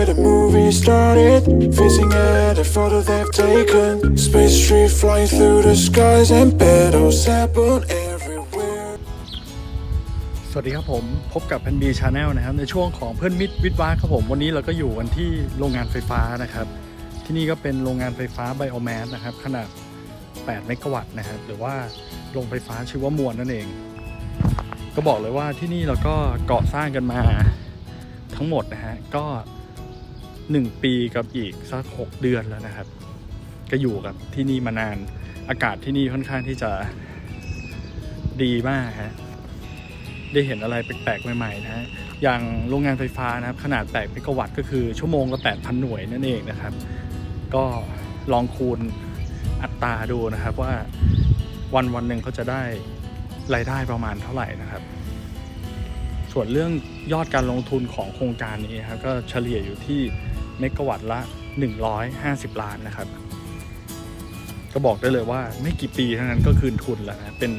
where the movie started. Facing at a photo they've taken. Space tree flying through the skies and battles happen everywhere. สวัสดีครับผมพบกับพันบีชาแนลนะครับ ในช่วงของเพื่อนมิตรวิทวาครับผมวันนี้เราก็อยู่กันที่โรงงานไฟฟ้านะครับ ที่นี่ก็เป็นโรงงานไฟฟ้าไบโอแมสนะครับ ขนาด 8 เมกะวัตต์นะครับ หรือว่าโรงไฟฟ้าชีวมวลนั่นเอง ก็บอกเลยว่าที่นี่เราก็ก่อสร้างกันมาทั้งหมดนะฮะก็ 1 ปีกับอีกสัก 6 เดือนแล้วนะครับ ก็อยู่กับที่นี่มานานอากาศที่นี่ค่อนข้างที่จะดีมากฮะได้เห็นอะไรแปลกๆใหม่ๆนะฮะอย่างโรงงานไฟฟ้านะครับ ขนาด8เมกะวัตต์ก็คือชั่วโมงละ 8,000 หน่วยนั่นเองนะครับ ก็ลองคูณอัตราดูนะครับว่าวันวันหนึ่งเขาจะได้รายได้ประมาณเท่าไหร่นะครับ ส่วนเรื่องยอดการลงทุนของโครงการนี้ครับก็เฉลี่ยอยู่ที่ เมกะวัตต์ละ 150 ล้านนะครับ ก็บอกได้เลยว่าไม่กี่ปีเท่านั้นก็คืนทุนแล้วนะเป็น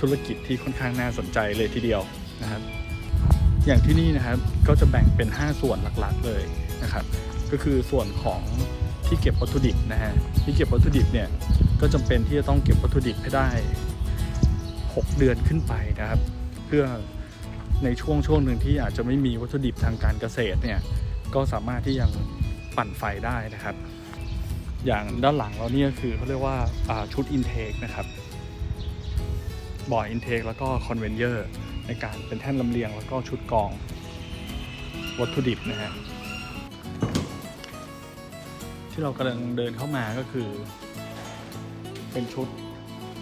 ธุรกิจที่ค่อนข้างน่าสนใจเลยทีเดียวนะครับ อย่างที่นี่นะครับก็จะแบ่งเป็น 5 ส่วนหลักๆเลยนะครับ ก็คือส่วนของที่เก็บวัตถุดิบนะฮะที่เก็บวัตถุดิบเนี่ยก็จำเป็นที่จะต้องเก็บวัตถุดิบให้ได้ 6 เดือนขึ้นไปนะครับ เพื่อในช่วงช่วงหนึ่งที่อาจจะไม่มีวัตถุดิบทางการเกษตรเนี่ย ก็สามารถที่ยังปั่นไฟได้นะครับ อย่างด้านหลังเราเนี่ยคือเขาเรียกว่าาชุดอินเทคนะครับบ่ออินเทคแล้วก็คอนเวนเยอร์ในการเป็นแท่นลำเลียงแล้วก็ชุดกองวัตถุดิบนะฮะที่เรากำลังเดินเข้ามาก็คือ เป็นชุด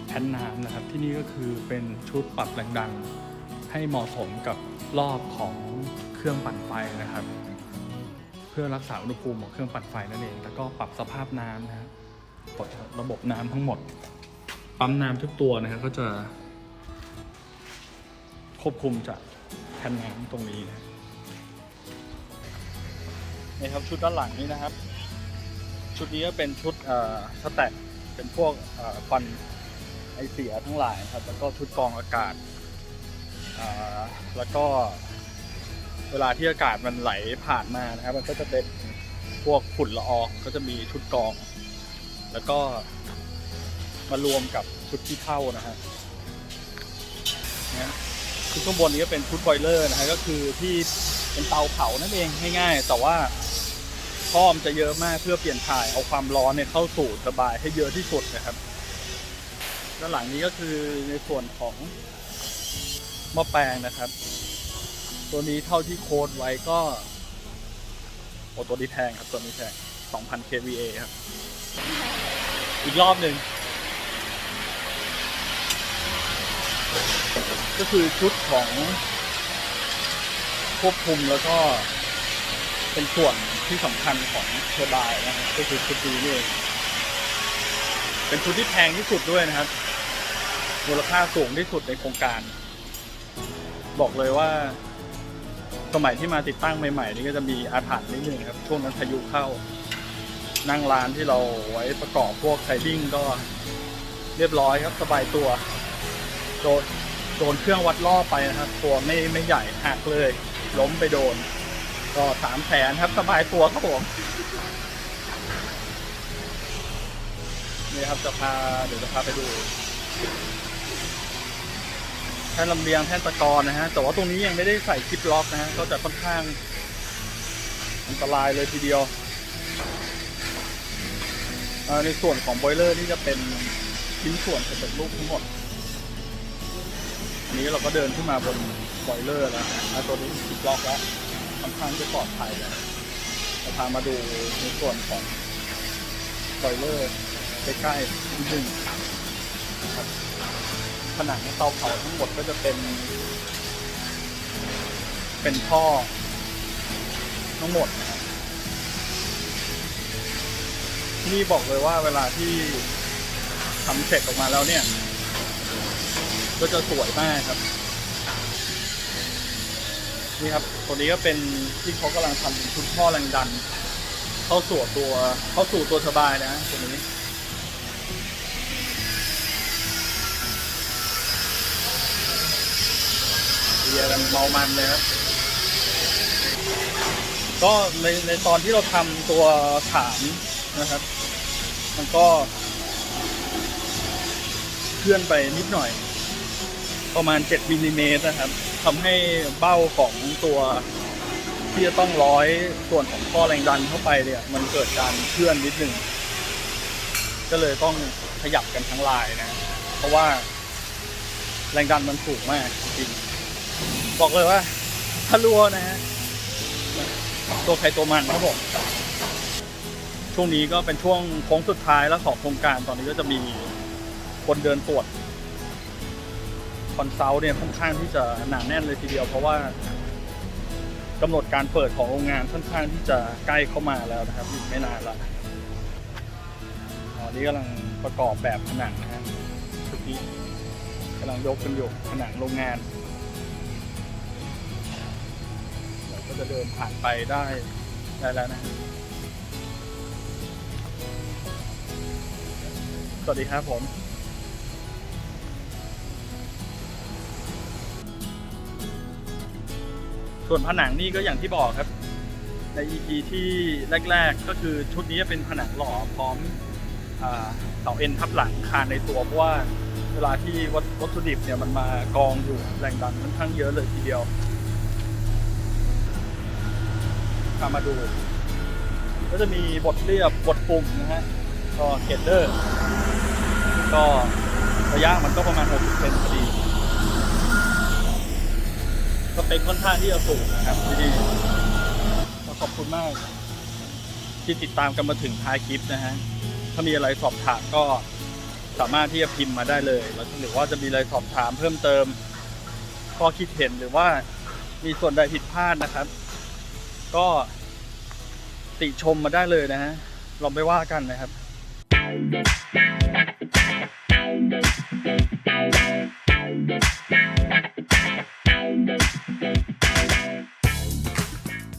แผ่นน้ำนะครับ ที่นี่ก็คือเป็นชุดปรับแรงดันให้เหมาะสมกับรอบของเครื่องปั่นไฟนะครับ พื่อรักษาอุณหภูมิของเครื่องปั่นไฟนั่นเอง แล้วก็ปรับสภาพน้ำนะฮะปลดระบบน้ำทั้งหมด ปั๊มน้ำทุกตัวนะครับก็จะ ควบคุมจากแทนน้ำตรงนี้นะนี่ครับชุดด้านหลังนี้นะครับ ชุดนี้ก็เป็นชุดอ่อสแต็กเป็นพวกอ่อควันไอเสียทั้งหลายครับ แล้วก็ชุดกรองอากาศอ่าแล้วก็ เวลาที่อากาศมันไหลผ่านมานะครับ มันก็จะเป็นพวกฝุ่นละอองก็จะมีชุดกรอง แล้วก็มารวมกับชุดที่เท่านะฮะนะชุดข้างบนนี้ก็เป็นชุดบอยเลอร์นะฮะก็คือที่เป็นเตาเผานั่นเองง่ายๆ แต่ว่าท่อมจะเยอะมากเพื่อเปลี่ยนถ่ายเอาความร้อนเนี่ยเข้าสู่ระบายให้เยอะที่สุดนะครับด้านหลังนี้ก็คือในส่วนของหม้อแปลงนะครับ ตัวนี้เท่าที่โค้ดไว้ก็ โอตัวนี้แพงครับ ตัวนี้แพง2,000 kVA ครับ อีกรอบหนึ่ง ก็คือชุดของควบคุมแล้วก็เป็นส่วนที่สำคัญของเทอร์ไบน์นะครับก็คือชุดนี้นี่เองเป็นชุดที่แพงที่สุดด้วยนะครับ มูลค่าสูงที่สุดในโครงการ บอกเลยว่า สมัยที่มาติดตั้งใหม่ๆนี่ก็จะมีอาถรรพ์นิดนึงครับ ช่วงนั้นพายุเข้า นั่งร้านที่เราไว้ประกอบพวกไทดิ้งก็เรียบร้อยครับสบายตัวโดนโดนเครื่องวัดรอไปนะครับ ตัวไม่ไม่ใหญ่หักเลย ล้มไปโดน ก็สามแสนครับสบายตัวครับผมนี่ครับจะพาเดี๋ยวจะพาไปดู ท่นลำเลียงแท่นตะกอนนะฮะแต่ว่าตรงนี้ยังไม่ได้ใส่คลิปล็อกนะฮะก็จะค่อนข้างอันตรายเลยทีเดียว ในส่วนของบอยเลอร์นี่จะเป็นชิ้นส่วนสำเร็จรูปทั้งหมดอันนี้เราก็เดินขึ้นมาบนบอยเลอร์แล้วนะตัวนี้ติดล็อกแล้วค่อนข้างจะปลอดภัยแล้วจะพามาดูในส่วนของบอยเลอร์ใกล้ๆนิดนึง ผนังเตาเผาทั้งหมดก็จะเป็น เป็นท่อทั้งหมดนะฮะนี่บอกเลยว่าเวลาที่ทำเสร็จออกมาแล้วเนี่ย ก็จะสวยมากครับ นี่ครับตัวนี้ก็เป็นที่เขากำลังทำเป็นชุดท่อแรงดัน เข้าสู่ตัวเข้าสู่ตัวสบายนะตัวนี้ เรียกันเมามันเลยครับ ก็ในในตอนที่เราทำตัวฐานนะครับ มันก็ เคลื่อนไปนิดหน่อย ประมาณ 7มิลลิเมตรนะครับทำให้เบ้าของตัวที่จะต้องร้อยส่วนของท่อแรงดันเข้าไปเนี่ย มันเกิดการเคลื่อนนิดหนึ่ง ก็เลยต้องขยับกันทั้งลายนะ เพราะว่าแรงดันมันสูงมากจริง บอกเลยว่าถ้ารัวนะฮะตัวใครตัวมันครับผมช่วงนี้ก็เป็นช่วงโค้งสุดท้ายแล้วของโครงการตอนนี้ก็จะมีคนเดินตรวจคอนซัลท์เนี่ยค่อนข้างที่จะหนาแน่นเลยทีเดียว เพราะว่ากำหนดการเปิดของโรงงานค่อนข้างที่จะใกล้เข้ามาแล้วนะครับอีกไม่นานละอ๋อนี่กำลังประกอบแบบผนังนะฮะชุดนี้กำลังยกกันอยู่ผนังโรงงาน ก็จะเดินผ่านไปได้ได้แล้วนะสวัสดีครับผมส่วนผนังนี่ก็อย่างที่บอกครับ ใน EP ที่แรก ๆ ก็คือชุดนี้เป็นผนังหล่อพร้อมเสาเอ็นทับหลังคานในตัวเพราะว่าเวลาที่วัตวัตถุดิบเนี่ยมันมากองอยู่แรงดันค่อนข้างเยอะเลยทีเดียว พามาดู ก็จะมีบทเรียบบทปุ่มนะฮะ ก็เกตเดอร์ ก็ระยะมันก็ประมาณ 60เซนพอดีสเปคค่อนข้างที่จะสูงนะครับที่นี่ก็ขอบคุณมาก ที่ติดตามกันมาถึงท้ายคลิปนะฮะ ถ้ามีอะไรสอบถามก็สามารถที่จะพิมพ์มาได้เลยแล้วหรือว่าจะมีอะไรสอบถามเพิ่มเติมข้อคิดเห็นหรือว่ามีส่วนใดผิดพลาดนะครับ ก็ติชมมาได้เลยนะฮะเราไม่ว่ากันนะครับ